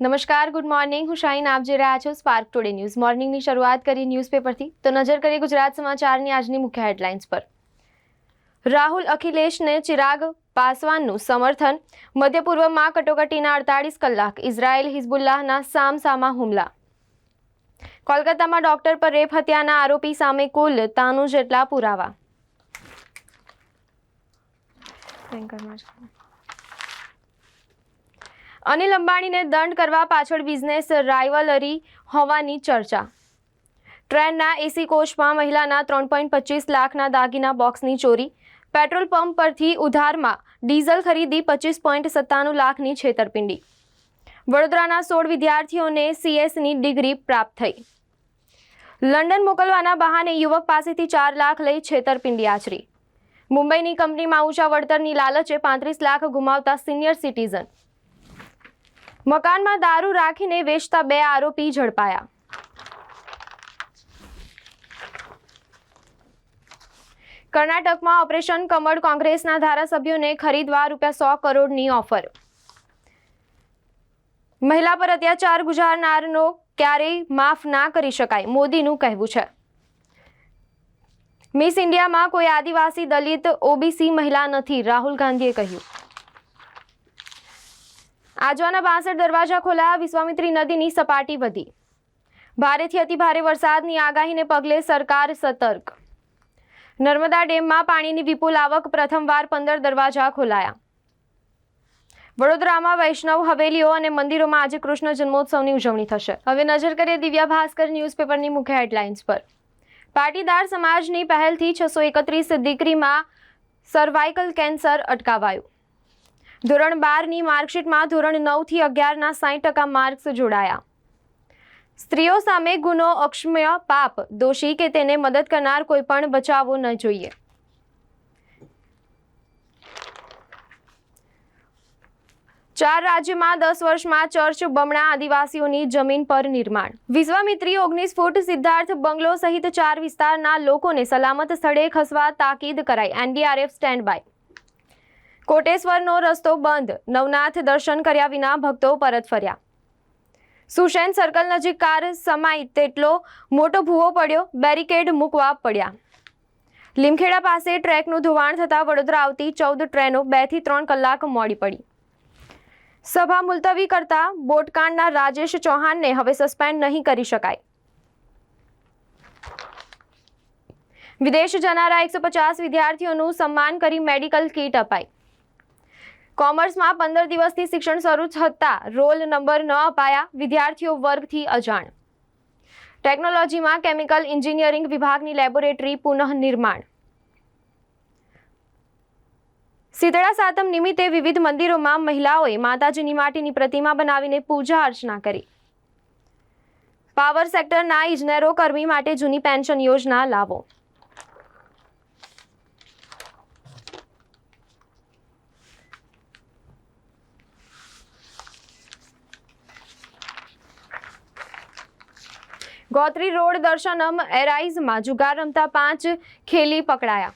નમસ્કાર good morning હું શાહીન આપ જોઈ રહ્યા છો સ્પાર્ક ટુડે ન્યૂઝ મોર્નિંગની શરૂઆત કરી ન્યૂઝપેપરથી તો નજર કરીએ ગુજરાત સમાચારની આજની મુખ્ય હેડલાઇન્સ પર. રાહુલ અખિલેશને ચિરાગ પાસવાનનું સમર્થન. મધ્ય પૂર્વમાં કટોકટીના અડતાળીસ કલાક ઇઝરાયેલ હિઝબુલ્લાહના સામસામા હુમલા. કોલકાતામાં ડોક્ટર પર રેપ હત્યાના આરોપી સામે કુલ તાનું જેટલા પુરાવા. જ. અનિલ અંબાણીને દંડ કરવા પાછળ બિઝનેસ રાઇવલરી હોવાની ચર્ચા. ટ્રેનના એસી કોચમાં મહિલાના ત્રણ પોઈન્ટ પચીસ લાખના દાગીના બોક્સની ચોરી. પેટ્રોલ પંપ પરથી ઉધારમાં ડીઝલ ખરીદી પચીસ પોઈન્ટ સત્તાણું લાખની છેતરપિંડી. વડોદરાના સોળ વિદ્યાર્થીઓને સીએસની ડિગ્રી પ્રાપ્ત થઈ. લંડન મોકલવાના બહાને યુવક પાસેથી ચાર લાખ લઈ છેતરપિંડી આચરી. મુંબઈની કંપનીમાં ઊંચા વળતરની લાલચે પાંત્રીસ લાખ ગુમાવતા સિનિયર સિટીઝન. મકાનમાં દારૂ રાખીને વેચતા બે આરોપી ઝડપાયા. કર્ણાટકમાં ઓપરેશન કમળ કોંગ્રેસના ધારાસભ્યોને ખરીદવા રૂપિયા સો કરોડની ઓફર. મહિલા પર અત્યાચાર ગુજારનારનો ક્યારેય માફ ના કરી શકાય, મોદીનું કહેવું છે. મિસ ઇન્ડિયામાં કોઈ આદિવાસી દલિત ઓબીસી મહિલા નથી, રાહુલ ગાંધીએ કહ્યું. આજવાના બાસઠ દરવાજા ખોલાયા વિશ્વામિત્રી નદીની સપાટી વધી. ભારેથી અતિભારે વરસાદની આગાહીને પગલે સરકાર સતર્ક. નર્મદા ડેમમાં પાણીની વિપુલ આવક પ્રથમવાર પંદર દરવાજા ખોલાયા. વડોદરામાં વૈષ્ણવ હવેલીઓ અને મંદિરોમાં આજે કૃષ્ણ જન્મોત્સવની ઉજવણી થશે. હવે નજર કરીએ દિવ્યા ભાસ્કર ન્યૂઝપેપરની મુખ્ય હેડલાઇન્સ પર. પાટીદાર સમાજની પહેલથી છસો એકત્રીસ દીકરીમાં સર્વાઇકલ કેન્સર અટકાવાયું. ધોરણ બારની માર્કશીટમાં ધોરણ નવથી અગિયારના સાઠ ટકા માર્ક્સ જોડાયા. સ્ત્રીઓ સામે ગુનો, અક્ષમ્ય પાપ, દોષી કે તેને મદદ કરનાર કોઈ પણ બચાવવો ન જોઈએ. ચાર રાજ્યમાં દસ વર્ષમાં ચર્ચ બમણા આદિવાસીઓની જમીન પર નિર્માણ. વિશ્વામિત્રી ઓગણીસ ફૂટ સિદ્ધાર્થ બંગલો સહિત ચાર વિસ્તારના લોકોને સલામત સ્થળે ખસવા તાકીદ કરાઈ. NDRF stand by. કોટેશ્વરનો રસ્તો બંધ. નવનાથ દર્શન કર્યા વિના ભક્તો પરત ફર્યા. સુશેન સર્કલ નજીક કાર સમાઈ તેટલો મોટો ભૂવો પડ્યો. બેરિકેડ મૂકવા પડ્યા. લીમખેડા પાસે ટ્રેકનું ધોવાણ થતાં વડોદરા આવતી ચૌદ ટ્રેનો બેથી ત્રણ કલાક મોડી પડી. સભા મુલતવી કરતા બોટકાંડના રાજેશ ચૌહાણને હવે સસ્પેન્ડ નહીં કરી શકાય. વિદેશ જનારા એકસો પચાસ વિદ્યાર્થીઓનું સન્માન કરી મેડિકલ કીટ અપાઈ. કોમર્સમાં પંદર દિવસથી શિક્ષણ શરૂ થતાં રોલ નંબર ન અપાયા, વિદ્યાર્થીઓ વર્ગથી અજાણ. ટેકનોલોજીમાં કેમિકલ એન્જિનિયરિંગ વિભાગની લેબોરેટરી પુનઃનિર્માણ. શીતળા સાતમ નિમિત્તે વિવિધ મંદિરોમાં મહિલાઓએ માતાજીની માટીની પ્રતિમા બનાવીને પૂજા અર્ચના કરી. પાવર સેક્ટરના ઇજનેરો કર્મી માટે જૂની પેન્શન યોજના લાવો. ગોત્રી રોડ દર્શનમ એરાઇઝમાં જુગાર રમતા પાંચ ખેલી પકડાયા.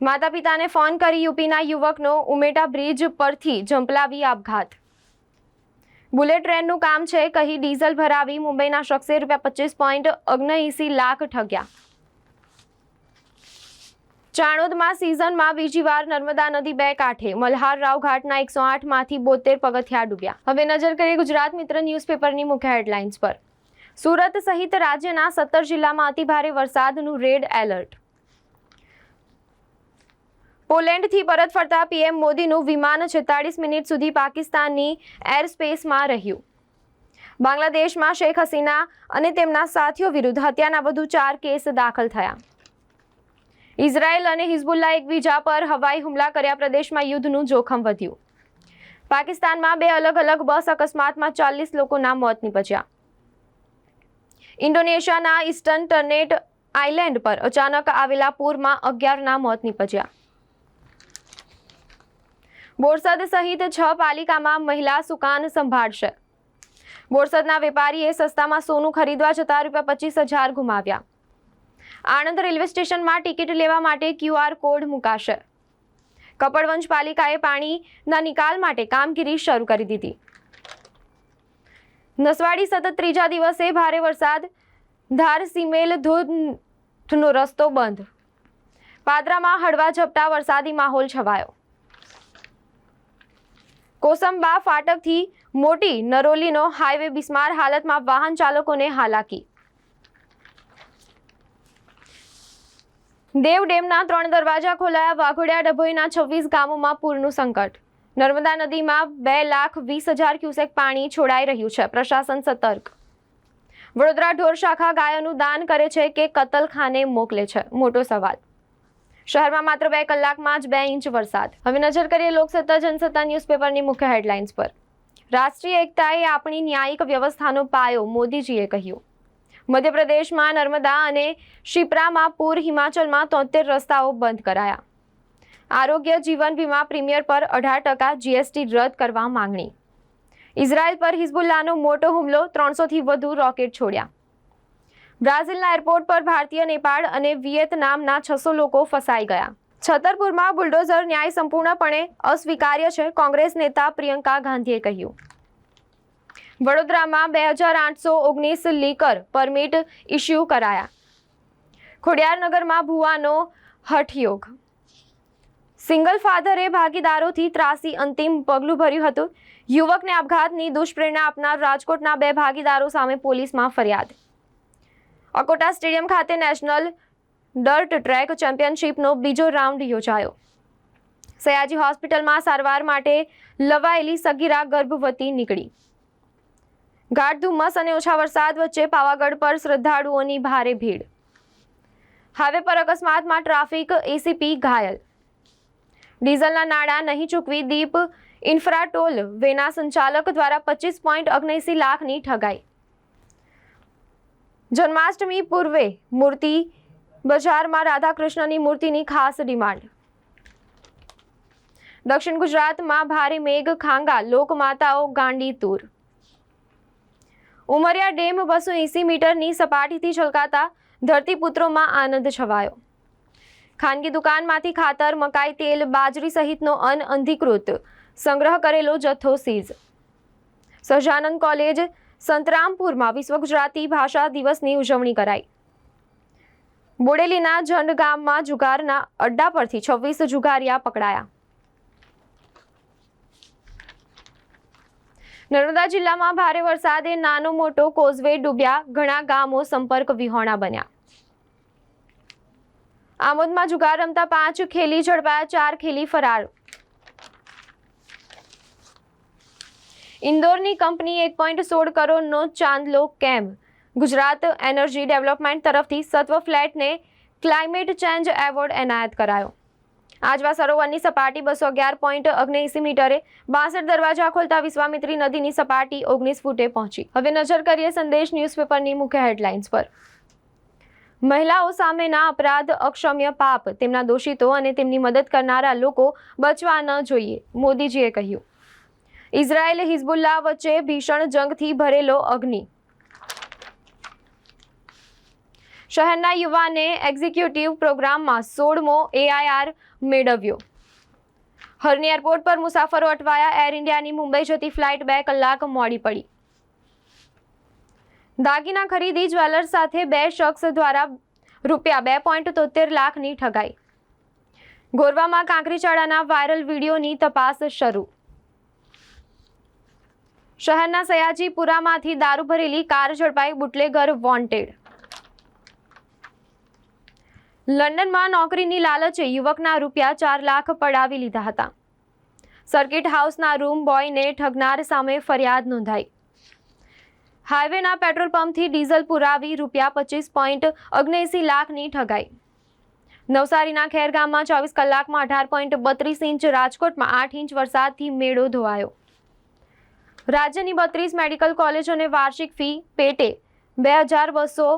માતા પિતાને ફોન કરી યુપીના યુવકનો ઉમેટા બ્રિજ પરથી ઝંપલાવી આપઘાત. બુલેટ ટ્રેનનું કામ છે, કહી ડીઝલ ભરાવી મુંબઈના શખ્સે રૂપિયા પચીસ પોઈન્ટ ઓગણએંસી લાખ ઠગ્યા. ચાણોદમાં સિઝનમાં બીજી વાર નર્મદા નદી બે કાંઠે, મલ્હાર રાવ ઘાટના એકસો આઠમાંથી બોતેર પગથિયા ડૂબ્યા. હવે નજર કરીએ ગુજરાત મિત્ર ન્યૂઝપેપરની મુખ્ય હેડલાઇન્સ પર. સુરત સહિત રાજ્યના સત્તર જિલ્લામાં અતિભારે વરસાદનું રેડ એલર્ટ. પોલેન્ડથી પરત ફરતા પીએમ મોદીનું વિમાન છેતાળીસ મિનિટ સુધી પાકિસ્તાનની એર સ્પેસમાં રહ્યું. બાંગ્લાદેશમાં શેખ હસીના અને તેમના સાથીઓ વિરુદ્ધ હત્યાના વધુ ચાર કેસ દાખલ થયા. ઇઝરાયલ અને હિઝબુલ્લા એકબીજા પર હવાઈ હુમલા કર્યા પ્રદેશમાં યુદ્ધનું જોખમ વધ્યું. પાકિસ્તાનમાં બે અલગ અલગ બસ અકસ્માતમાં ચાલીસ લોકોના મોત નીપજ્યા. ઇન્ડોનેશિયાના ઇસ્ટર્ન ટર્નેટ આઇલેન્ડ પર અચાનક આવેલા પૂરમાં અગિયારના મોત નીપજ્યા. બોરસદ સહિત છ પાલિકામાં મહિલા સુકાન સંભાળશે. બોરસદના વેપારીએ સસ્તામાં સોનું ખરીદવા જતા રૂપિયા પચીસ હજાર ગુમાવ્યા. આણંદ રેલવે સ્ટેશનમાં ટિકિટ લેવા માટે ક્યુઆર કોડ મુકાશે. કપડવંજ પાલિકાએ પાણીના નિકાલ માટે કામગીરી શરૂ કરી દીધી. નસવાડી સતત ત્રીજા દિવસે ભારે વરસાદ. ધાર, સિમેલ, ધોધનો રસ્તો બંધ. પાદરામાં હળવા ઝપટા વરસાદી માહોલ છવાયો. કોસંબા ફાટકથી મોટી નરોલીનો હાઈવે બિસ્માર હાલતમાં વાહન ચાલકોને હાલાકી. દેવ ડેમના ત્રણ દરવાજા ખોલાયા વાઘોડિયા ડભોઈના છવ્વીસ ગામોમાં પૂરનું સંકટ. નર્મદા નદીમાં બે લાખ વીસ હજાર ક્યુસેક પાણી છોડાઈ રહ્યું છે. પ્રશાસન સતર્ક. વડોદરા ઢોર શાખા ગાયોનું દાન કરે છે કે કતલખાને મોકલે છે? મોટો સવાલ. શહેરમાં માત્ર બે કલાકમાં જ બે ઇંચ વરસાદ. હવે નજર કરીએ લોકસત્તા, જનસત્તા ન્યૂઝપેપરની મુખ્ય હેડલાઇન્સ પર. રાષ્ટ્રીય એકતા એ આપણી ન્યાયિક વ્યવસ્થાનો પાયો, મોદીજીએ કહ્યું. મધ્યપ્રદેશમાં નર્મદા અને શિપ્રામાં પૂર, હિમાચલમાં તોતેર રસ્તાઓ બંધ કરાયા. આરોગ્ય જીવન વીમા પ્રીમિયર પર અઢાર ટકા જીએસટી રદ કરવા માંગણી. ઇઝરાયલ પર હિઝબુલ્લાનો મોટો હુમલો ત્રણસોથી વધુ રોકેટ છોડ્યા. બ્રાઝિલના એરપોર્ટ પર ભારતીય નેપાળ અને વિયેતનામના છસો લોકો ફસાઈ ગયા. છતરપુરમાં બુલડોઝર ન્યાય સંપૂર્ણપણે અસ્વીકાર્ય છે, કોંગ્રેસ નેતા પ્રિયંકા ગાંધીએ કહ્યું. વડોદરામાં બે હજાર આઠસો ઓગણીસ લીકર પરમિટ ઇસ્યુ કરાયા. ખોડિયારનગરમાં ભુવાનો હઠયોગ સિંગલ ફાધરે ભાગીદારોથી ત્રાસી અંતિમ પગલું ભર્યું હતું. યુવકને આપઘાતની દુષ્પ્રેરણા આપનાર રાજકોટના બે ભાગીદારો સામે પોલીસમાં ફરિયાદ. અકોટા સ્ટેડિયમ ખાતે નેશનલ ડર્ટ ટ્રેક ચેમ્પિયનશિપનો બીજો રાઉન્ડ યોજાયો. સયાજી હોસ્પિટલમાં સારવાર માટે લવાયેલી સગીરા ગર્ભવતી નીકળી. ગાઢ ધુમ્મસ અને ઓછા વરસાદ વચ્ચે પાવાગઢ પર શ્રદ્ધાળુઓની ભારે ભીડ. હાઈવે પર અકસ્માતમાં ટ્રાફિક એસીપી ઘાયલ. ડીઝલના નાણાં નહીં ચૂકવી દીપ ઇન્ફ્રાટોલ વેના સંચાલક દ્વારા પચીસ પોઈન્ટ ઓગણસી લાખની ઠગાઈ. જન્માષ્ટમી પૂર્વે મૂર્તિ બજારમાં રાધાકૃષ્ણની મૂર્તિની ખાસ ડિમાન્ડ. દક્ષિણ ગુજરાતમાં ભારે મેઘ ખાંગા, લોકમાતાઓ ગાંડી તૂર. ઉમરિયા ડેમ બસો એંસી મીટરની સપાટીથી છલકાતા ધરતીપુત્રોમાં આનંદ છવાયો. ખાનગી દુકાનમાંથી ખાતર, મકાઈ, તેલ, બાજરી સહિતનો અનઅધિકૃત સંગ્રહ કરેલો જથ્થો સીઝ. સહજાનંદ કોલેજ, સંતરામપુરમાં વિશ્વ ગુજરાતી ભાષા દિવસની ઉજવણી કરાઈ. બોડેલીના જંડ ગામમાં જુગારના અડ્ડા પરથી છવ્વીસ જુગારિયા પકડાયા. નર્મદા જિલ્લામાં ભારે વરસાદે નાનો મોટો કોઝવે ડૂબ્યા, ઘણા ગામો સંપર્ક વિહોણા બન્યા. આમોદમાં જુગાર રમતા પાંચ ખેલી ઝડપાયા, ચાર ખેલી ફરાર. ઇન્દોરની કંપની એક પોઈન્ટ સોળ કરોડનો ચાંદલો કેમ? ગુજરાત એનર્જી ડેવલપમેન્ટ તરફથી સત્વ ફ્લેટને ક્લાઇમેટ ચેન્જ એવોર્ડ એનાયત કરાયો. આજવા સરોવરની સપાટી બસો અગિયાર પોઈન્ટ ઓગણએંસી મીટરે બાસઠ દરવાજા ખોલતા વિશ્વામિત્રી નદીની સપાટી ઓગણીસ ફૂટે પહોંચી. હવે નજર કરીએ સંદેશ ન્યૂઝપેપરની મુખ્ય હેડલાઇન્સ પર. મહિલાઓ સામેના અપરાધ, અક્ષમ્ય પાપ, તેમના દોષિતો અને તેમની મદદ કરનારા લોકો બચવા ન જોઈએ, મોદીજીએ કહ્યું. ઇઝરાયેલ હિઝબુલ્લા વચ્ચે ભીષણ જંગથી ભરેલો અગ્નિ. શહેરના યુવાને એક્ઝિક્યુટિવ પ્રોગ્રામમાં સોળમો એઆઈઆર મેળવ્યો. હરની એરપોર્ટ પર મુસાફરો અટવાયા, એર ઇન્ડિયાની મુંબઈ જતી ફ્લાઇટ બે કલાક મોડી પડી. દાગીના ખરીદી જ્વેલર્સ સાથે બે શખ્સ દ્વારા રૂપિયા બે પોઈન્ટ તોતેર લાખની ઠગાઈ. ગોરવામાં કાંકરીચાળાના વાયરલ વિડીયોની તપાસ શરૂ. શહેરના સયાજીપુરામાંથી દારૂ ભરેલી કાર ઝડપાઈ બુટલેગર વોન્ટેડ. લંડનમાં નોકરીની લાલચે યુવકના રૂપિયા ચાર લાખ પડાવી લીધા હતા. સર્કિટ હાઉસના રૂમ બોયને ઠગનાર સામે ફરિયાદ નોંધાઈ. હાઈવેના પેટ્રોલ પંપથી ડીઝલ પુરાવી રૂપિયા પચીસ પોઈન્ટ ઓગણએંસી લાખની ઠગાઈ. નવસારીના ખેરગામમાં ચોવીસ કલાકમાં અઢાર પોઈન્ટ બત્રીસ ઇંચ રાજકોટમાં આઠ ઇંચ વરસાદથી મેળો ધોવાયો. રાજ્યની બત્રીસ મેડિકલ કોલેજોને વાર્ષિક ફી પેટે બે હજાર બસો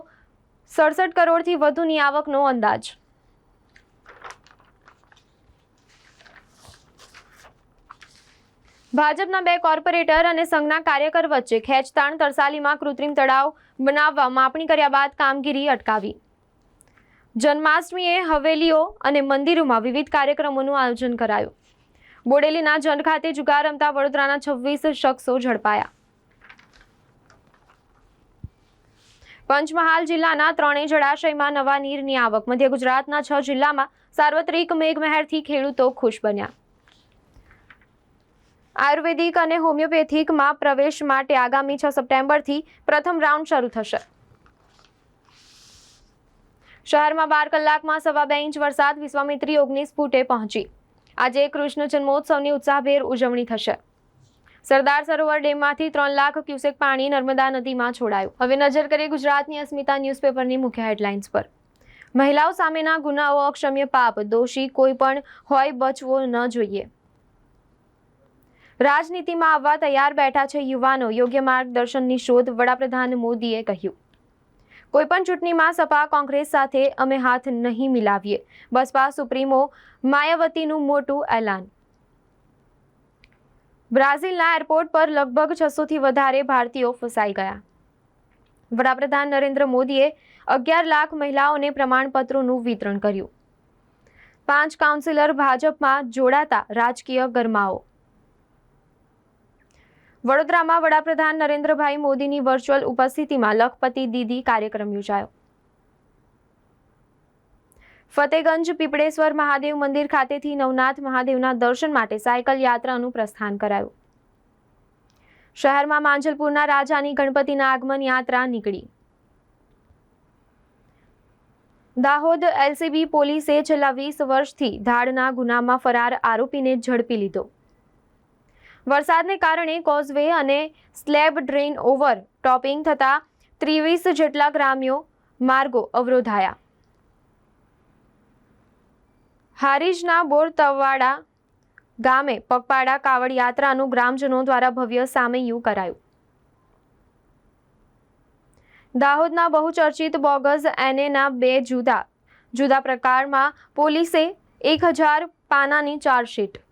સડસઠ કરોડથી વધુની આવકનો અંદાજ. ભાજપના બે કોર્પોરેટર અને સંઘના કાર્યકર વચ્ચે ખેંચતાણ, તરસાલીમાં કૃત્રિમ તળાવ બનાવવા માપણી કર્યા બાદ કામગીરી અટકાવી. જન્માષ્ટમીએ હવેલીઓ અને મંદિરોમાં વિવિધ કાર્યક્રમોનું આયોજન કરાયું. બોડેલીના જંડ ખાતે જુગાર રમતા વડોદરાના છવ્વીસ શખ્સો ઝડપાયા. પંચમહાલ જિલ્લાના ત્રણેય જળાશયમાં નવા નીરની આવક. મધ્ય ગુજરાતના છ જિલ્લામાં સાર્વત્રિક મેઘમહેરથી ખેડૂતો ખુશ બન્યા. આયુર્વેદિક અને હોમિયોપેથિકમાં પ્રવેશ માટે આગામી છ સપ્ટેમ્બરથી પ્રથમ રાઉન્ડ શરૂ થશે. શહેરમાં બાર કલાકમાં સવા બે ઇંચ વરસાદ વિશ્વામિત્રી ઓગણીસ ફૂટે પહોંચી. આજે કૃષ્ણ જન્મોત્સવની ઉત્સાહભેર ઉજવણી થશે. સરદાર સરોવર ડેમમાંથી ત્રણ લાખ ક્યુસેક પાણી નર્મદા નદીમાં છોડાયું. હવે નજર કરીએ ગુજરાતની અસ્મિતા ન્યૂઝપેપરની મુખ્ય હેડલાઇન્સ પર. મહિલાઓ સામેના ગુનાઓ, અક્ષમ્ય પાપ, દોષી કોઈ પણ હોય બચવો ન જોઈએ. રાજનીતિમાં આવવા તૈયાર બેઠા છે યુવાનો. યોગ્ય માર્ગદર્શનની શોધ વડાપ્રધાન મોદીએ કહ્યું. કોઈપણ ચૂંટણીમાં સપા, કોંગ્રેસ સાથે અમે હાથ નહીં મિલાવીએ. બસપા, સુપ્રીમો, માયાવતીનું મોટું એલાન. બ્રાઝિલના એરપોર્ટ પર લગભગ છસોથી વધારે ભારતીયો ફસાઈ ગયા. વડાપ્રધાન નરેન્દ્ર મોદીએ અગિયાર લાખ મહિલાઓને પ્રમાણપત્રોનું વિતરણ કર્યું. પાંચ કાઉન્સિલર ભાજપમાં જોડાતા રાજકીય ગરમાઓ વડોદરામાં વડાપ્રધાન નરેન્દ્રભાઈ મોદીની વર્ચ્યુઅલ ઉપસ્થિતિમાં લખપતિ દીદી કાર્યક્રમ યોજાયો. ફતેગંજ પીપળેશ્વર મહાદેવ મંદિર ખાતેથી નવનાથ મહાદેવના દર્શન માટે સાયકલ યાત્રાનું પ્રસ્થાન કરાયું. શહેરમાં માંજલપુરના રાજાની ગણપતિના આગમન યાત્રા નીકળી. દાહોદ એલસીબી પોલીસે છેલ્લા વીસ વર્ષથી ધાડના ગુનામાં ફરાર આરોપીને ઝડપી લીધો. વરસાદને કારણે કોઝવે અને સ્લેબ ડ્રેન ઓવર ટોપિંગ થતા ત્રેવીસ જેટલા ગ્રામ્યો માર્ગો અવરોધાયા. હારીજના બોરતવાડા ગામે પગપાળા કાવડ યાત્રાનું ગ્રામજનો દ્વારા ભવ્ય સામૈયું કરાયું. દાહોદના બહુચર્ચિત બોગસ એનેના બે જુદા જુદા પ્રકારમાં પોલીસે એક હજાર પાનાની ચાર્જશીટ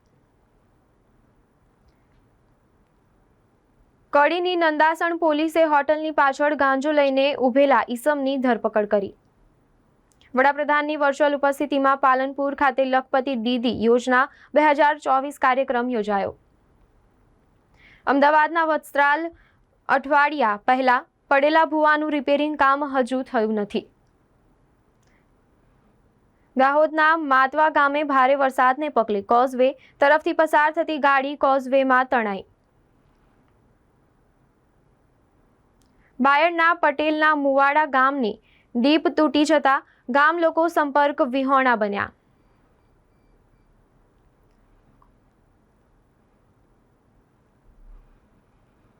કડીની નંદાસણ પોલીસે હોટલની પાછળ ગાંજો લઈને ઉભેલા ઈસમની ધરપકડ કરી. વડાપ્રધાનની વર્ચ્યુઅલ ઉપસ્થિતિમાં પાલનપુર ખાતે લખપતિ દીદી યોજના બે હજાર ચોવીસ કાર્યક્રમ યોજાયો. અમદાવાદના વસ્ત્રાલ અઠવાડિયા પહેલા પડેલા ભુવાનું રિપેરિંગ કામ હજુ થયું નથી. દાહોદના માતવા ગામે ભારે વરસાદને પગલે કોઝવે તરફથી પસાર થતી ગાડી કોઝવેમાં તણાઈ. બાયડના, પટેલના, મુવાડા ગામની દીપ તૂટી જતા ગામ લોકો સંપર્ક વિહોણા બન્યા.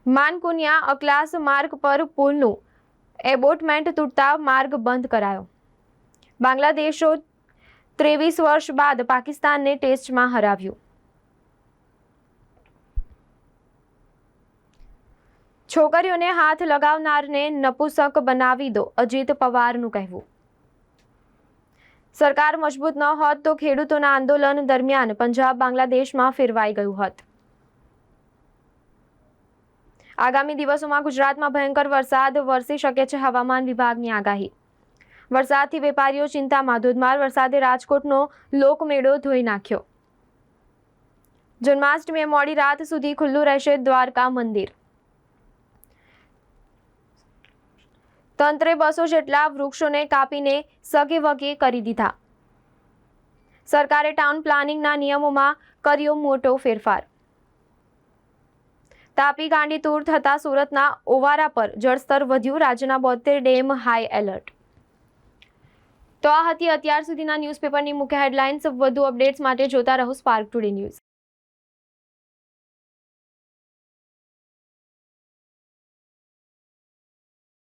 માનકુનિયા અકલાસ માર્ગ પર પુલનું એબોટમેન્ટ તૂટતા માર્ગ બંધ કરાયો. બાંગ્લાદેશો ત્રેવીસ વર્ષ બાદ પાકિસ્તાનને ટેસ્ટમાં હરાવ્યું. છોકરીઓને હાથ લગાવનારને નપુસક બનાવી દો, અજીત પવારનું કહેવું. સરકાર મજબૂત ન હોત તો ખેડૂતોના આંદોલન દરમિયાન પંજાબ બાંગ્લાદેશમાં ફેરવાઈ ગયું હોત. આગામી દિવસોમાં ગુજરાતમાં ભયંકર વરસાદ વરસી શકે છે હવામાન વિભાગની આગાહી. વરસાદથી વેપારીઓ ચિંતામાં, ધોધમાર વરસાદે રાજકોટનો લોકમેળો ધોઈ નાખ્યો. જન્માષ્ટમીએ મોડી રાત સુધી ખુલ્લું રહેશે દ્વારકા મંદિર. તંત્રે બસો જેટલા વૃક્ષોને કાપીને સગે વગે કરી દીધા. સરકારે ટાઉન પ્લાનિંગના નિયમોમાં કર્યો મોટો ફેરફાર. તાપી ગાંડીતુર થતા સુરતના ઓવારા પર જળસ્તર વધ્યું, રાજ્યના બોતેર ડેમ હાઈ એલર્ટ. તો આ હતી અત્યાર સુધીના ન્યૂઝપેપરની મુખ્ય હેડલાઇન્સ. વધુ અપડેટ્સ માટે જોતા રહો સ્પાર્ક ટુડે ન્યૂઝ.